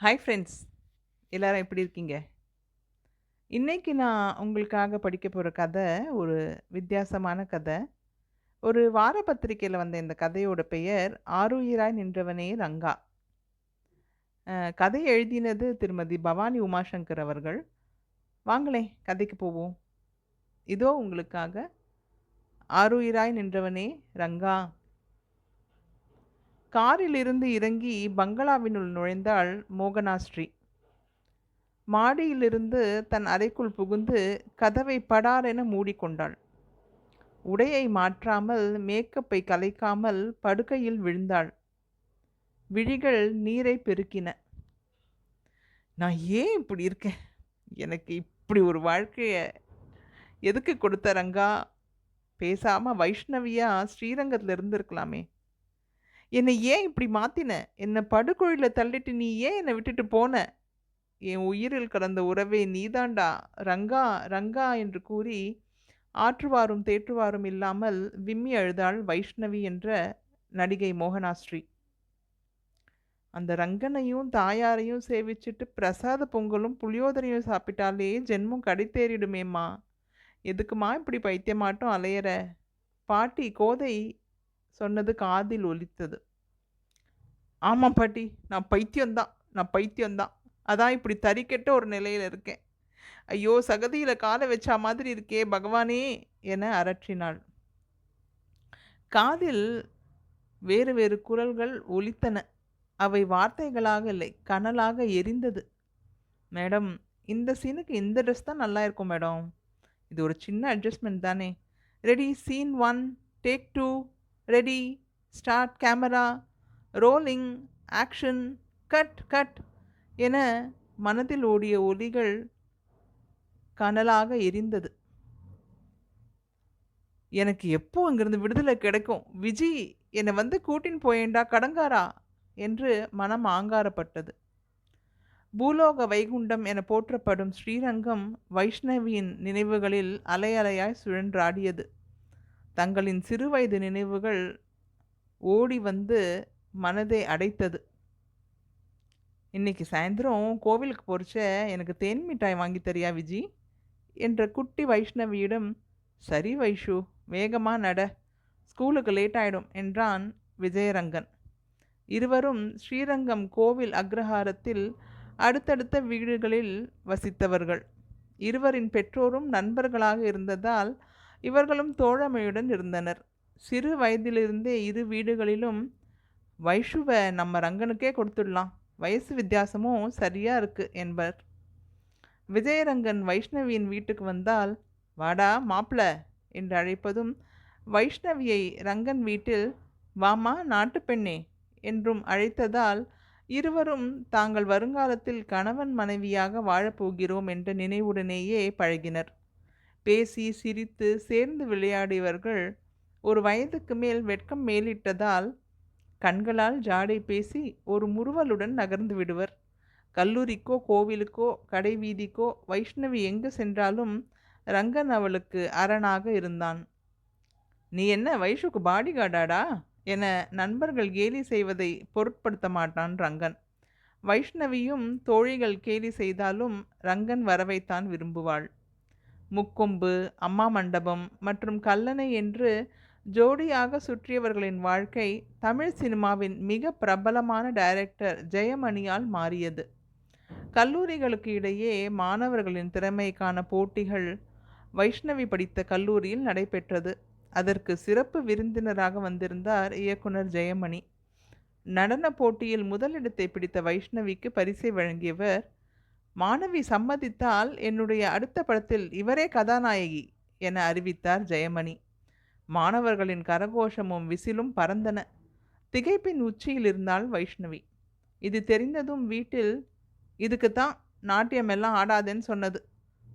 Hi friends எல்லாரும் எப்படி இருக்கீங்க? இன்னைக்கு நான் உங்களுக்காக படிக்க போகிற கதை ஒரு வித்தியாசமான கதை. ஒரு வார பத்திரிக்கையில் வந்த இந்த கதையோட பெயர் ஆருயிராய் நின்றவனே ரங்கா. கதை எழுதினது திருமதி பவானி உமாசங்கர் அவர்கள். வாங்களே கதைக்கு போவோம். இதோ உங்களுக்காக ஆருயிராய் நின்றவனே ரங்கா. காரிலிருந்து இறங்கி பங்களாவினுள் நுழைந்தாள் மோகனாஸ்ரீ. மாடியிலிருந்து தன் அறைக்குள் புகுந்து கதவை படாரென மூடிக்கொண்டாள். உடையை மாற்றாமல் மேக்கப்பை கலைக்காமல் படுக்கையில் விழுந்தாள். விழிகள் நீரை பெருக்கின. நான் ஏன் இப்படி இருக்கேன்? எனக்கு இப்படி ஒரு வாழ்க்கையை எதுக்கு கொடுத்த ரங்கா? பேசாமல் வைஷ்ணவியாக ஸ்ரீரங்கத்தில் இருந்திருக்கலாமே என்னை ஏன் இப்படி மாத்தின? என்னை படுகொழியில் தள்ளிட்டு நீ ஏன் என்னை விட்டுட்டு போன? என் உயிரில் கடந்த உறவே நீதாண்டா? ரங்கா ரங்கா என்று கூறி ஆற்றுவாரும் தேற்றுவாரும் இல்லாமல் விம்மி அழுதாள் வைஷ்ணவி என்ற நடிகை மோகனாஸ்ரீ. அந்த ரங்கனையும் தாயாரையும் சேவிச்சிட்டு பிரசாத பொங்கலும் புளியோதரையும் சாப்பிட்டாலே ஜென்மம் கடித்தேறிடுமேம்மா. எதுக்குமா இப்படி பைத்தியமாட்டம் அலையற? பாட்டி கோதை சொன்னது காதில் ஒலித்தது. ஆமாம் பாட்டி நான் பைத்தியம்தான் நான் பைத்தியம்தான். அதான் இப்படி தறிக்கெட்ட ஒரு நிலையில் இருக்கேன். ஐயோ சகதியில் காலை வச்சா மாதிரி இருக்கே பகவானே என அரற்றினாள். காதில் வேறு வேறு குரல்கள் ஒலித்தன. அவை வார்த்தைகளாக இல்லை கனலாக எரிந்தது. மேடம் இந்த சீனுக்கு இந்த ட்ரெஸ் தான் நல்லா இருக்கும் மேடம். இது ஒரு சின்ன அட்ஜஸ்ட்மெண்ட் தானே. Ready scene one take two ready start camera rolling action cut cut என மனதில் ஓடிய ஒலிகள் கனலாக எரிந்தது. எனக்கு எப்போ அங்கிருந்து விடுதலை கிடைக்கும்? விஜி என்னை வந்து கூட்டின் போயேண்டா கடங்காரா? என்று மனம் ஆங்காரப்பட்டது. பூலோக வைகுண்டம் என போற்றப்படும் ஸ்ரீரங்கம் வைஷ்ணவியின் நினைவுகளில் அலையலையாய் சுழன்றாடியது. தங்களின் சிறுவயது நினைவுகள் ஓடி வந்து மனதை அடைத்தது. இன்னைக்கு சாயந்தரம் கோவிலுக்கு போறச்ச எனக்கு தேன் மிட்டாய் வாங்கி தரியா விஜி? என்ற குட்டி வைஷ்ணவியிடம் சரி வைஷு வேகமாக நட. ஸ்கூலுக்கு லேட் ஆயிடும் என்றான் விஜயரங்கன். இருவரும் ஸ்ரீரங்கம் கோவில் அக்ரஹாரத்தில் அடுத்தடுத்த வீடுகளில் வசித்தவர்கள். இருவரின் பெற்றோரும் நண்பர்களாக இருந்ததால் இவர்களும் தோழமையுடன் இருந்தனர். சிறு வயதிலிருந்தே இரு வீடுகளிலும் வைஷுவை நம்ம ரங்கனுக்கே கொடுத்துடலாம். வயசு வித்தியாசமும் சரியாக இருக்கு என்பர். விஜயரங்கன் வைஷ்ணவியின் வீட்டுக்கு வந்தால் வாடா மாப்பிள என்று அழைப்பதும் வைஷ்ணவியை ரங்கன் வீட்டில் வாமா நாட்டு பெண்ணே என்றும் அழைத்ததால் இருவரும் தாங்கள் வருங்காலத்தில் கணவன் மனைவியாக வாழப்போகிறோம் என்ற நினைவுடனேயே பழகினர். பேசி சிரித்து சேர்ந்து விளையாடியவர்கள் ஒரு வயதுக்கு மேல் வெட்கம் மேலிட்டதால் கண்களால் ஜாடை பேசி ஒரு முறுவலுடன் நகர்ந்து விடுவர். கல்லூரிக்கோ கோவிலுக்கோ கடைவீதிக்கோ வைஷ்ணவி எங்கு சென்றாலும் ரங்கன் அவளுக்கு அரணாக இருந்தான். நீ என்ன வைஷுக்கு பாடிகார்டாடா என நண்பர்கள் கேலி செய்வதை பொருட்படுத்த மாட்டான் ரங்கன். வைஷ்ணவியும் தோழிகள் கேலி செய்தாலும் ரங்கன் வரவைத்தான் விரும்புவாள். முக்கொம்பு அம்மா மண்டபம் மற்றும் கல்லணை என்று ஜோடியாக சுற்றியவர்களின் வாழ்க்கை தமிழ் சினிமாவின் மிக பிரபலமான டைரக்டர் ஜெயமணியால் மாறியது. கல்லூரிகளுக்கு இடையே மாணவர்களின் திறமைக்கான போட்டிகள் வைஷ்ணவி படித்த கல்லூரியில் நடைபெற்றது. அதற்கு சிறப்பு விருந்தினராக வந்திருந்தார் இயக்குனர் ஜெயமணி. நடன போட்டியில் முதலிடத்தை பிடித்த வைஷ்ணவிக்கு பரிசை வழங்கியவர் மாணவி சம்மதித்தால் என்னுடைய அடுத்த படத்தில் இவரே கதாநாயகி என அறிவித்தார் ஜெயமணி. மாணவர்களின் கரகோஷமும் விசிலும் பறந்தன. திகைப்பின் உச்சியில் இருந்தாள் வைஷ்ணவி. இது தெரிந்ததும் வீட்டில் இதுக்கு தான் நாட்டியம் எல்லாம் ஆடாதேன்னு சொன்னது.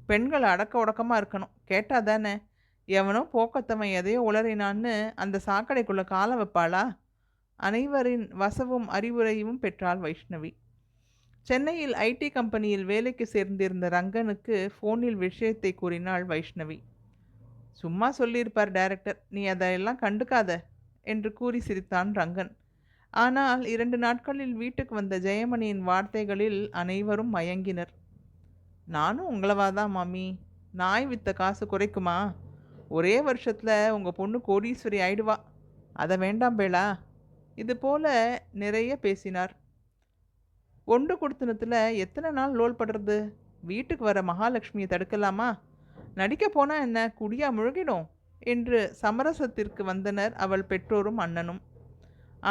பெண்கள் அடக்க உடக்கமாக இருக்கணும். கேட்டா தானே? எவனோ போக்கத்தவன் எதையோ உளறினான்னு அந்த சாக்கடைக்குள்ளே கால வைப்பாளா? அனைவரின் வசவும் அறிவுரையும் பெற்றாள் வைஷ்ணவி. சென்னையில் ஐடி கம்பெனியில் வேலைக்கு சேர்ந்திருந்த ரங்கனுக்கு ஃபோனில் விஷயத்தை கூறினாள் வைஷ்ணவி. சும்மா சொல்லியிருப்பார் டைரக்டர். நீ அதையெல்லாம் கண்டுக்காத என்று கூறி சிரித்தான் ரங்கன். ஆனால் இரண்டு நாட்களில் வீட்டுக்கு வந்த ஜெயமணியின் வார்த்தைகளில் அனைவரும் மயங்கினர். நானும் உங்களவா தான் மாமி. நாய் வித்த காசு குறைக்குமா? ஒரே வருஷத்தில் உங்கள் பொண்ணு கோடீஸ்வரி ஆயிடுவா. அதை வேண்டாம் பேளா. இது போல நிறைய பேசினார். கொண்டு கொடுத்தனத்தில் எத்தனை நாள் லோல் படுறது? வீட்டுக்கு வர மகாலட்சுமியை தடுக்கலாமா? நடிக்க போனால் என்ன? குடியா முழுகிடும் என்று சமரசத்திற்கு வந்தனர் அவள் பெற்றோரும் அண்ணனும்.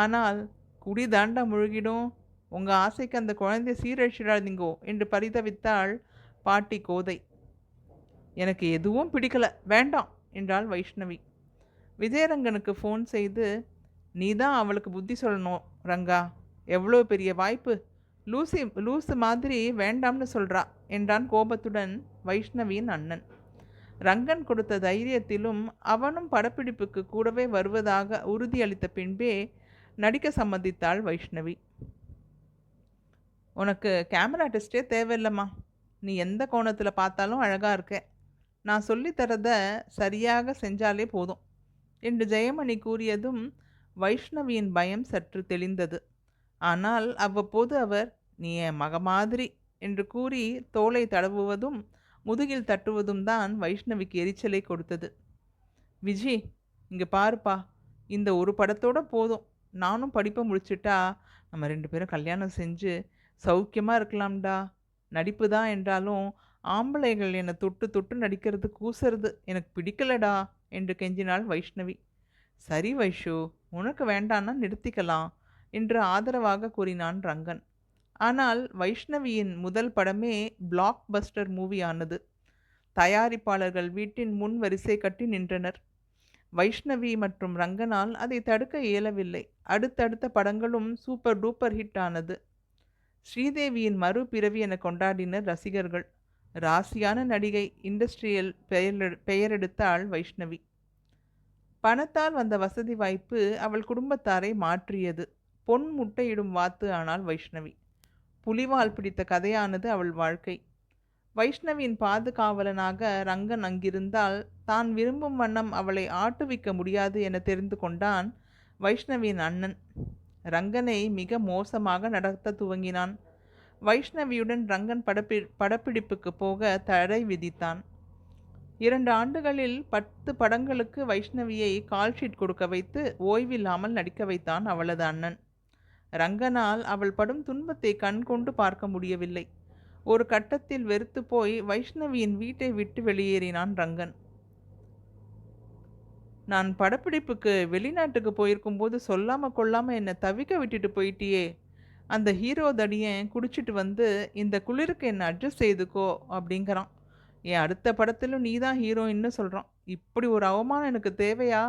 ஆனால் குடி தாண்டா முழுகிடும். உங்கள் ஆசைக்கு அந்த குழந்தைய சீரழிச்சிடாதீங்கோ என்று பரிதவித்தாள் பாட்டி கோதை. எனக்கு எதுவும் பிடிக்கல வேண்டாம் என்றாள் வைஷ்ணவி. விஜயரங்கனுக்கு ஃபோன் செய்து நீ தான் அவளுக்கு புத்தி சொல்லணும் ரங்கா. எவ்வளோ பெரிய வாய்ப்பு. லூசி லூசு மாதிரி வேண்டாம்னு சொல்கிறா என்றான் கோபத்துடன் வைஷ்ணவியின் அண்ணன். ரங்கன் கொடுத்த தைரியத்திலும் அவனும் படப்பிடிப்புக்கு கூடவே வருவதாக உறுதியளித்த பின்பே நடிக்க சம்மதித்தாள் வைஷ்ணவி. உனக்கு கேமரா டெஸ்ட்டே தேவையில்லைம்மா. நீ எந்த கோணத்தில் பார்த்தாலும் அழகாக இருக்க. நான் சொல்லித்தரத சரியாக செஞ்சாலே போதும் என்று ஜெயமணி கூறியதும் வைஷ்ணவியின் பயம் சற்று தெளிந்தது. ஆனால் அவ்வப்போது அவர் நீ என் மக மாதிரி என்று கூறி தோலை தடவுவதும் முதுகில் தட்டுவதும் தான் வைஷ்ணவிக்கு எரிச்சலை கொடுத்தது. விஜி இங்கே பாருப்பா இந்த ஒரு படத்தோட போதும். நானும் படிப்பை முடிச்சிட்டா நம்ம ரெண்டு பேரும் கல்யாணம் செஞ்சு சௌக்கியமாக இருக்கலாம்டா. நடிப்பு தான் என்றாலும் ஆம்பளைகள் என்னை தொட்டு தொட்டு நடிக்கிறது கூசுறது. எனக்கு பிடிக்கலடா என்று கெஞ்சினாள் வைஷ்ணவி. சரி வைஷு உனக்கு வேண்டான்னா நிறுத்திக்கலாம். என்று ஆதரவாக கூறினான் ரங்கன். ஆனால் வைஷ்ணவியின் முதல் படமே பிளாக் பஸ்டர் மூவியானது தயாரிப்பாளர்கள் வீட்டின் முன் வரிசை கட்டி நின்றனர். வைஷ்ணவி மற்றும் ரங்கனால் அதை தடுக்க இயலவில்லை. அடுத்தடுத்த படங்களும் சூப்பர் டூப்பர் ஹிட் ஆனது. ஸ்ரீதேவியின் மறுபிறவி என கொண்டாடினர் ரசிகர்கள். ராசியான நடிகை இண்டஸ்ட்ரியல் பெயர் பெயரெடுத்தாள் வைஷ்ணவி. பணத்தால் வந்த வசதி வாய்ப்பு அவள் குடும்பத்தாரை மாற்றியது. பொன் முட்டையிடும் வாத்து ஆனால் வைஷ்ணவி. புலிவால் பிடித்த கதையானது அவள் வாழ்க்கை. வைஷ்ணவியின் பாதுகாவலனாக ரங்கன் அங்கிருந்தால் தான் விரும்பும் வண்ணம் அவளை ஆட்டுவிக்க முடியாது என தெரிந்து கொண்டான் வைஷ்ணவியின் அண்ணன். ரங்கனை மிக மோசமாக நடத்த துவங்கினான். வைஷ்ணவியுடன் ரங்கன் படப்பி படப்பிடிப்புக்கு போக தடை விதித்தான். இரண்டு ஆண்டுகளில் பத்து படங்களுக்கு வைஷ்ணவியை கால்ஷீட் கொடுக்க வைத்து ஓய்வில்லாமல் நடிக்க வைத்தான் அவளது அண்ணன். ரங்கனால் அவள் படும் துன்பத்தை கண் கொண்டு பார்க்க முடியவில்லை. ஒரு கட்டத்தில் வெறுத்து போய் வைஷ்ணவியின் வீட்டை விட்டு வெளியேறினான் ரங்கன். நான் படப்பிடிப்புக்கு வெளிநாட்டுக்கு போயிருக்கும்போது சொல்லாமல் கொள்ளாமல் என்னை தவிக்க விட்டுட்டு போயிட்டியே. அந்த ஹீரோ தடியன் குடிச்சிட்டு வந்து இந்த குளிருக்கு என்னை அட்ஜஸ்ட் செய்துக்கோ அப்படிங்கிறான். என் அடுத்த படத்திலும் நீ தான் ஹீரோயின்னு சொல்கிறான் இப்படி ஒரு அவமானம் எனக்கு தேவையா?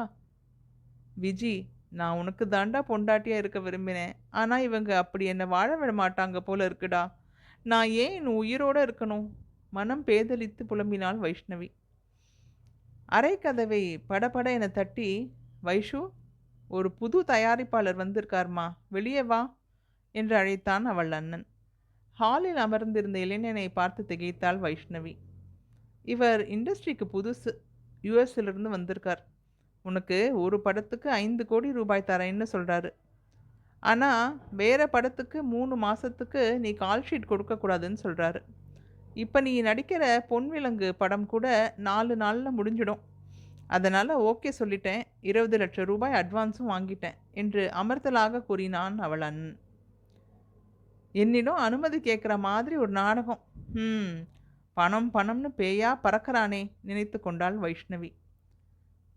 விஜி நான் உனக்கு தாண்டா பொண்டாட்டியாக இருக்க விரும்பினேன். ஆனால் இவங்க அப்படி என்னை வாழ விட மாட்டாங்க போல இருக்குடா. நான் ஏன் என் உயிரோடு இருக்கணும்? மனம் பேதலித்து புலம்பினாள் வைஷ்ணவி. அரை கதவை படபட என தட்டி வைஷு ஒரு புது தயாரிப்பாளர் வந்திருக்கார்மா. வெளியே வா என்று அழைத்தான் அவள் அண்ணன். ஹாலில் அமர்ந்திருந்த இளைஞனை பார்த்து திகைத்தாள் வைஷ்ணவி. இவர் இண்டஸ்ட்ரிக்கு புதுசு. யுஎஸ்லேருந்து வந்திருக்கார். உனக்கு ஒரு படத்துக்கு ஐந்து கோடி ரூபாய் தரேன்னு சொல்கிறாரு ஆனால் வேறு படத்துக்கு மூணு மாதத்துக்கு நீ கால் ஷீட் கொடுக்கக்கூடாதுன்னு சொல்கிறாரு இப்போ நீ நடிக்கிற பொன்விலங்கு படம் கூட நாலு நாளில் முடிஞ்சிடும். அதனால் ஓகே சொல்லிட்டேன். இருபது லட்சம் ரூபாய் அட்வான்ஸும் வாங்கிட்டேன் என்று அமர்த்தலாக கூறினான் அவள் அண்ணன் என்னிடம் அனுமதி கேட்குற மாதிரி ஒரு நாடகம். ம் பணம் பணம்னு பேயா பறக்கிறானே நினைத்து கொண்டாள் வைஷ்ணவி.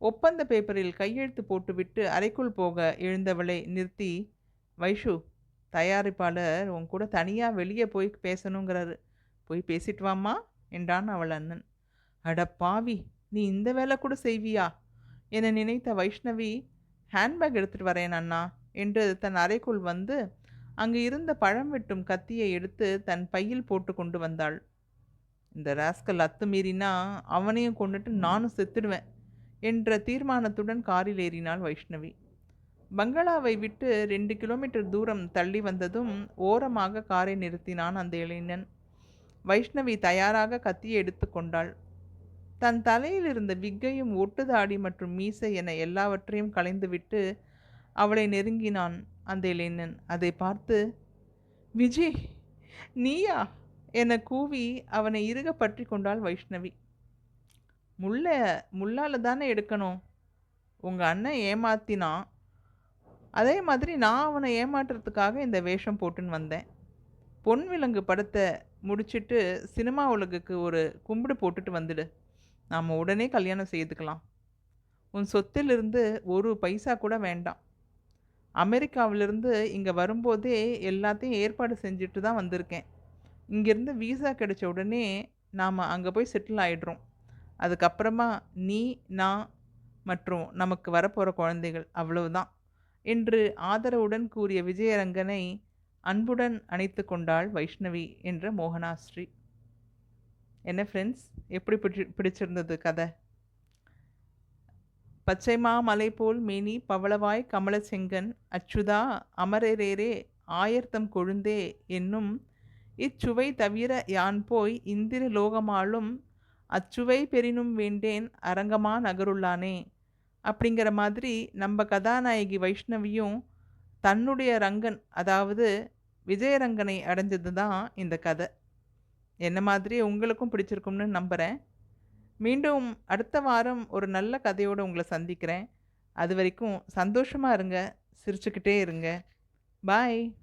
ஒப்பந்த பேப்பரில் கையெழுத்து போட்டுவிட்டு அறைக்குள் போக எழுந்தவளை நிறுத்தி வைஷு தயாரிப்பாளர் உன் கூட தனியாக வெளியே போய் பேசணுங்கிறாரு. போய் பேசிட்டு வாம்மா என்றான் அவள் அண்ணன். அட பாவி நீ இந்த வேலை கூட செய்வியா? என நினைத்த வைஷ்ணவி ஹேண்ட்பேக் எடுத்துகிட்டு வரேன் அண்ணா என்று தன் அறைக்குள் வந்து அங்கு இருந்த பழம் வெட்டும் கத்தியை எடுத்து தன் பையில் போட்டு கொண்டு வந்தாள். இந்த ராஸ்கல் அத்துமீறினா அவனையும் கொண்டுட்டு நானும் செத்துடுவேன். என்ற தீர்மானத்துடன் காரில் ஏறினாள் வைஷ்ணவி. பங்களாவை விட்டு ரெண்டு கிலோமீட்டர் தூரம் தள்ளி வந்ததும் ஓரமாக காரை நிறுத்தினான் அந்த இளைஞன். வைஷ்ணவி தயாராக கத்தியை எடுத்துக்கொண்டாள் தன் தலையில் இருந்த விக்கையும் ஒட்டுதாடி மற்றும் மீசை என எல்லாவற்றையும் களைந்துவிட்டு அவளை நெருங்கினான் அந்த இளைஞன். அதை பார்த்து விஜய் நீயா? என கூவி அவனை இறுக பற்றி கொண்டாள் வைஷ்ணவி. முள்ள முள்ளால் தானே எடுக்கணும். உங்கள் அண்ணன் ஏமாத்தினான் அதே மாதிரி நான் அவனை ஏமாற்றுறதுக்காக இந்த வேஷம் போட்டுன்னு வந்தேன். பொன் விலங்கு படத்தை முடிச்சுட்டு சினிமா உலகுக்கு ஒரு கும்பிடு போட்டுட்டு வந்துடு. நாம் உடனே கல்யாணம் செய்துக்கலாம். உன் சொத்திலிருந்து ஒரு பைசா கூட வேண்டாம். அமெரிக்காவிலிருந்து இங்கே வரும்போதே எல்லாத்தையும் ஏற்பாடு செஞ்சுட்டு தான் வந்திருக்கேன். இங்கேருந்து வீசா கிடைச்ச உடனே நாம் அங்கே போய் செட்டில் ஆகிடுறோம் அதுக்கப்புறமா நீ நான் மற்றும் நமக்கு வரப்போகிற குழந்தைகள் அவ்வளவுதான். என்று ஆதரவுடன் கூறிய விஜயரங்கனை அன்புடன் அணைத்து கொண்டாள் வைஷ்ணவி என்ற மோகனாஸ்ரீ. என்ன ஃப்ரெண்ட்ஸ் எப்படி பிடி பிடிச்சிருந்தது கதை? பச்சைமா மலை போல் மேனி பவளவாய் கமல செங்கன் அச்சுதா அமரரேரே ஆயர்த்தம் கொழுந்தே என்னும் இச்சுவை தவிர யான் போய் இந்திர லோகமாலும் அச்சுவை பெரினும் வேண்டேன் அரங்கமா நகருள்ளானே? அப்படிங்கிற மாதிரி நம்ம கதாநாயகி வைஷ்ணவியும் தன்னுடைய ரங்கன் அதாவது விஜயரங்கனை அடைஞ்சது தான் இந்த கதை. என்ன மாதிரி உங்களுக்கும் பிடிச்சிருக்கும்னு நம்புகிறேன் மீண்டும் அடுத்த வாரம் ஒரு நல்ல கதையோடு உங்களை சந்திக்கிறேன். அது வரைக்கும் சந்தோஷமாக இருங்க சிரிச்சுக்கிட்டே இருங்க. பாய்.